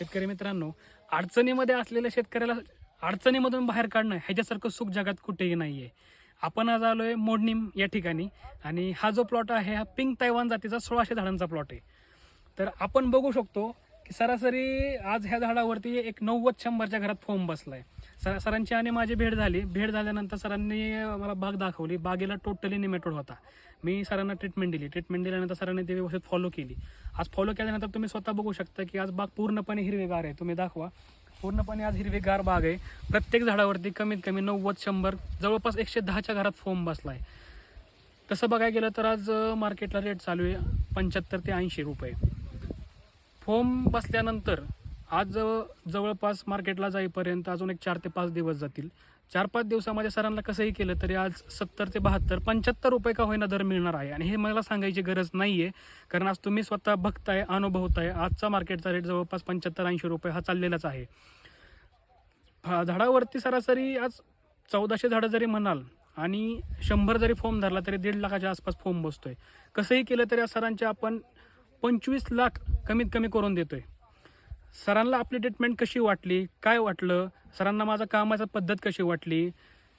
शेतकरी मित्रांनो अडचणीमध्ये असलेल्या शेतकऱ्याला अडचणीमधून बाहेर काढणं ह्याच्यासारखं सुख जगात कुठेही नाही आहे आपण आज आलोय मोडणी या ठिकाणी आणि हा जो प्लॉट आहे हा पिंक तैवान जातीचा सोळाशे झाडांचा प्लॉट आहे. तर आपण बघू शकतो की सरासरी आज ह्या झाडावरती एक नव्वद शंभरच्या घरात फोम बसलाय. सर सरांची आणि माझी भेट झाली. भेट झाल्यानंतर सरांनी मला बाग दाखवली. बागेला टोटली निमेटोड होता. मी सरांना ट्रीटमेंट दिली. ट्रीटमेंट दिल्यानंतर सरांनी ती व्यवस्थित फॉलो केली. आज फॉलो केल्यानंतर तुम्ही स्वतः बघू शकता की आज बाग पूर्णपणे हिरवेगार आहे. तुम्ही दाखवा. पूर्णपणे आज हिरवेगार बाग आहे. प्रत्येक झाडावरती कमीत कमी नव्वद शंभर जवळपास एकशे दहाच्या घरात फोम बसला आहे तसं बघायला गेलं तर आज मार्केटला रेट चालू आहे पंच्याहत्तर ते ऐंशी रुपये. फोम बसल्यानंतर आज जवळ- जवळपास मार्केटला जाईपर्यंत अजून एक चार ते पाच दिवस जातील. चार पाच दिवसामध्ये सरांना कसंही केलं तरी आज सत्तर ते बहात्तर पंच्याहत्तर रुपये का होईना दर मिळणार आहे. आणि हे मला सांगायची गरज नाही आहे कारण आज तुम्ही स्वतः बघताय अनुभवताय आजचा मार्केटचा रेट जवळपास पंच्याहत्तर ऐंशी रुपये हा चाललेलाच आहे. झाडावरती सरासरी आज चौदाशे झाडं जरी म्हणाल आणि शंभर जरी फॉर्म धरला तरी दीड लाखाच्या आसपास फॉर्म बसतोय. कसंही केलं तरी आज सरांचे आपण पंचवीस लाख कमीत कमी करून देतोय. सरांना आपली ट्रीटमेंट कशी वाटली? काय वाटलं? सरांना माझा कामाचा पद्धत कशी वाटली?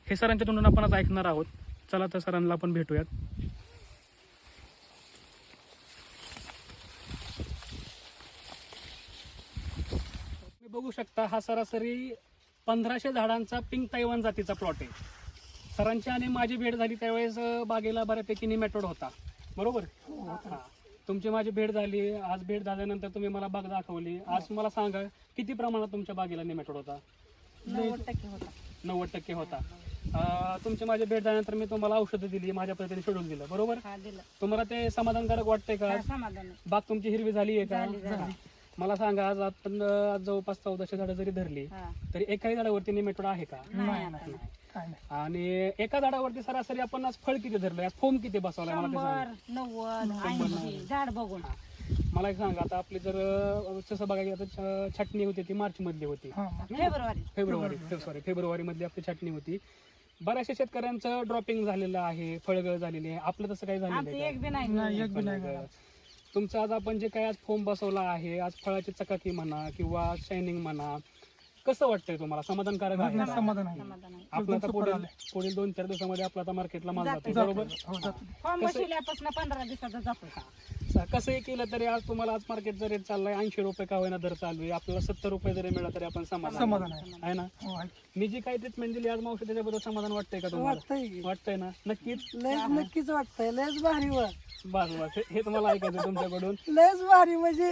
हे सरांच्या तोंडून आपण आज ऐकणार आहोत. चला तर सरांना आपण भेटूयात. तुम्ही बघू शकता हा सरासरी पंधराशे झाडांचा पिंक तैवान जातीचा प्लॉट आहे. सरांची आणि माझी भेट झाली त्यावेळेस बागेला बऱ्यापैकी निमॅटोड होता. बरोबर? हा. तुमची माझी भेट झाली आज भेट झाल्यानंतर तुम्ही मला बाग दाखवली. आज मला सांगा किती प्रमाणात तुमच्या बागेला निमॅटोड होता? नव्वद टक्के होता. नव्वद टक्के होता. अं, तुमची माझी भेट झाल्यानंतर मी तुम्हाला औषधं दिली माझ्या पद्धतीने शेड्यूल दिलं. बरोबर? हा दिलं. तुम्हाला ते समाधानकारक वाटतंय का? हा, समाधान. आहे. बाग तुमची हिरवी झाली आहे का? झाली. हा. मला सांगा आज आपण अं, आज जवळपास चौदाशे झाडं जरी धरली हा. तरी एकाही झाडावरती निमेटोड आहे का? नाही आता. आणि एका झाडावरती सरासरी आपण आज फळ किती धरलंय? आज फोम किती बसवलाय मला ते सांगा. शंभर नव्वद ऐंशी झाड बघून. मला एक सांगा आता आपली जर अं, तसं बघायला गेलं तर छ- छाटणी होती ती मार्च. मधली होती फेब्रुवारी. फेब्रुवारी सॉरी फेब्रुवारी मध्ये आपली छाटणी होती. बऱ्याचशा शेतकऱ्यांचं ड्रॉपिंग झालेलं आहे फळगळ झालेली आहे. आपलं तसं काही झालेलं आमचं आहे एक बी नाही का? तुमचं आज आपण जे काही आज फोम बसवला आहे आज फळाची चकाकी म्हणा किंवा शायनिंग म्हणा कसं वाटतंय तुम्हाला? समाधानकारक आहे? समाधान आहे. आपलं आता पुढील पुढील दोन चार दिवसामध्ये आपला आता मार्केटला माल जाते, जातो बरोबर? फॉर्म बसवल्यापासून पंधरा दिवसाचा जातो स- कसंही केलं तरी आज तुम्हाला आज मार्केटचा रेट चाललाय ऐंशी रुपये का होईना दर चालू आहे. आपल्याला सत्तर रुपये जरी मिळाला तरी आपण समाधान आहे. ना? मी जी काही ट्रीटमेंट दिली आज मावशी त्याच्याबद्दल समाधान वाटतंय का तुम्हाला? वाटतंय वाटतंय ना? नक्कीच? लयच नक्कीच वाटतंय लयच भारी वर बस बस. हे- हे तुम्हाला ऐकायचं तुमच्याकडून. लयच भारी म्हणजे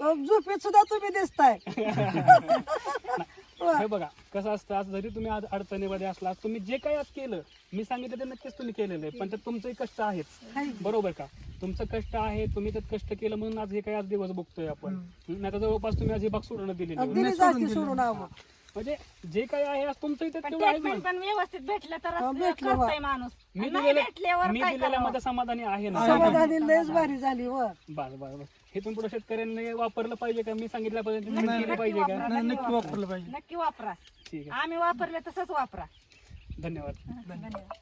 झोपेत सुद्धा तुम्ही दिसताय. हे बघा कसं असतं आज जरी तुम्ही आज अडचणीमध्ये असला तुम्ही जे काही आज केलं मी सांगितलं ते नक्कीच तुम्ही केलेलं आहे पण त्यात तुमचंही कष्ट आहेच. बरोबर का? तुमचं कष्ट आहे तुम्ही त्यात कष्ट केलं म्हणून आज हे काही आज दिवस बघतोय आपण. नाही तर जवळपास तुम्ही आज ही बाग सोडून दिलेली म्हणजे जे काही आहे आज तुमचं इथे पण तेवढं आहे ट्रीटमेंट पण व्यवस्थित भेटलं तर भेटलं करतोय माणूस. मी नाही दिलेल्या भेटल्यावर मी काय दिलेल्या करावं? मध्ये समाधानी आहे ना. समाधानी लयच भारी झाली वर बस बस बस. हे तुम्ही पुढे शेतकऱ्यांनी वापरलं पाहिजे का? मी सांगितल्या पद्धतीने केली पाहिजे का? नक्की वापरलं नक्की वापरा. ठीक आहे. आम्ही वापरले तसंच वापरा. धन्यवाद. धन्यवाद.